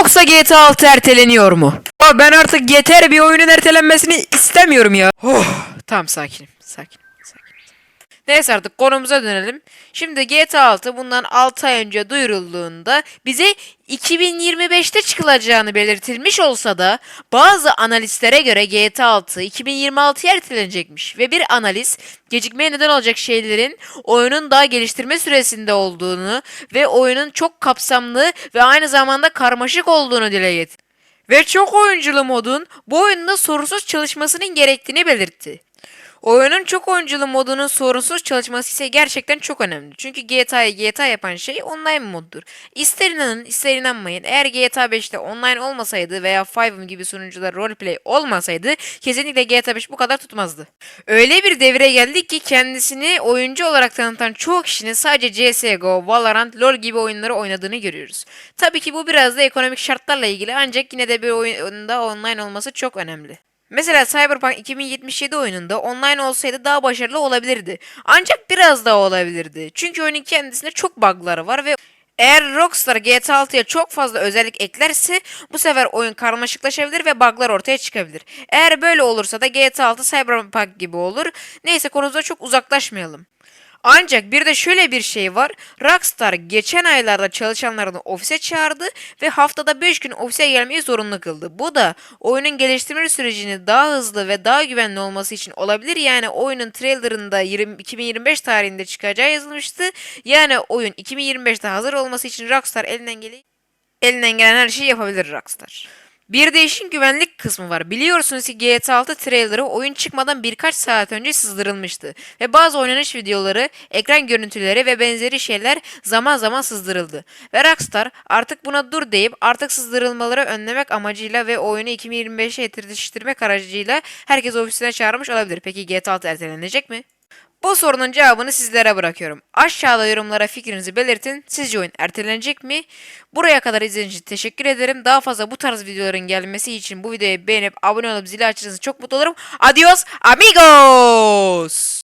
Yoksa GTA 6 erteleniyor mu? Ben artık yeter bir oyunun ertelenmesini istemiyorum ya. Oh, tamam sakinim. Sakin. Neyse artık konumuza dönelim. Şimdi GTA 6 bundan 6 ay önce duyurulduğunda bize 2025'te çıkılacağını belirtilmiş olsa da bazı analistlere göre GTA 6 2026'ya ertelenecekmiş ve bir analist gecikmeye neden olacak şeylerin oyunun daha geliştirme süresinde olduğunu ve oyunun çok kapsamlı ve aynı zamanda karmaşık olduğunu dile getirdi. Ve çok oyunculu modun bu oyunda sorunsuz çalışmasının gerektiğini belirtti. Oyunun çok oyunculu modunun sorunsuz çalışması ise gerçekten çok önemli. Çünkü GTA'yı GTA yapan şey online moddur. İster inanın ister inanmayın eğer GTA 5'te online olmasaydı veya Five'ım gibi sunucular roleplay olmasaydı kesinlikle GTA 5 bu kadar tutmazdı. Öyle bir devre geldik ki kendisini oyuncu olarak tanıtan çoğu kişinin sadece CSGO, Valorant, LoL gibi oyunları oynadığını görüyoruz. Tabii ki bu biraz da ekonomik şartlarla ilgili ancak yine de bir oyunda online olması çok önemli. Mesela Cyberpunk 2077 oyununda online olsaydı daha başarılı olabilirdi. Ancak biraz daha olabilirdi. Çünkü oyunun kendisinde çok bug'ları var ve eğer Rockstar GTA 6'ya çok fazla özellik eklerse bu sefer oyun karmaşıklaşabilir ve bug'lar ortaya çıkabilir. Eğer böyle olursa da GTA 6 Cyberpunk gibi olur. Neyse konumuza çok uzaklaşmayalım. Ancak bir de şöyle bir şey var. Rockstar geçen aylarda çalışanlarını ofise çağırdı ve haftada 5 gün ofise gelmeyi zorunlu kıldı. Bu da oyunun geliştirme sürecini daha hızlı ve daha güvenli olması için olabilir. Yani oyunun trailerında 20, 2025 tarihinde çıkacağı yazılmıştı. Yani oyun 2025'te hazır olması için Rockstar elinden gelen elinden gelen her şeyi yapabilir Rockstar. Bir de işin güvenlik kısmı var. Biliyorsunuz ki GTA 6 trailerı oyun çıkmadan birkaç saat önce sızdırılmıştı. Ve bazı oynanış videoları, ekran görüntüleri ve benzeri şeyler zaman zaman sızdırıldı. Ve Rockstar artık buna dur deyip artık sızdırılmaları önlemek amacıyla ve oyunu 2025'e yetiştirmek aracıyla herkes ofisine çağırmış olabilir. Peki GTA 6 ertelenecek mi? Bu sorunun cevabını sizlere bırakıyorum. Aşağıda yorumlara fikrinizi belirtin. Sizce oyun ertelenecek mi? Buraya kadar izlediğiniz için teşekkür ederim. Daha fazla bu tarz videoların gelmesi için bu videoyu beğenip abone olup zili açarsanız çok mutlu olurum. Adios amigos!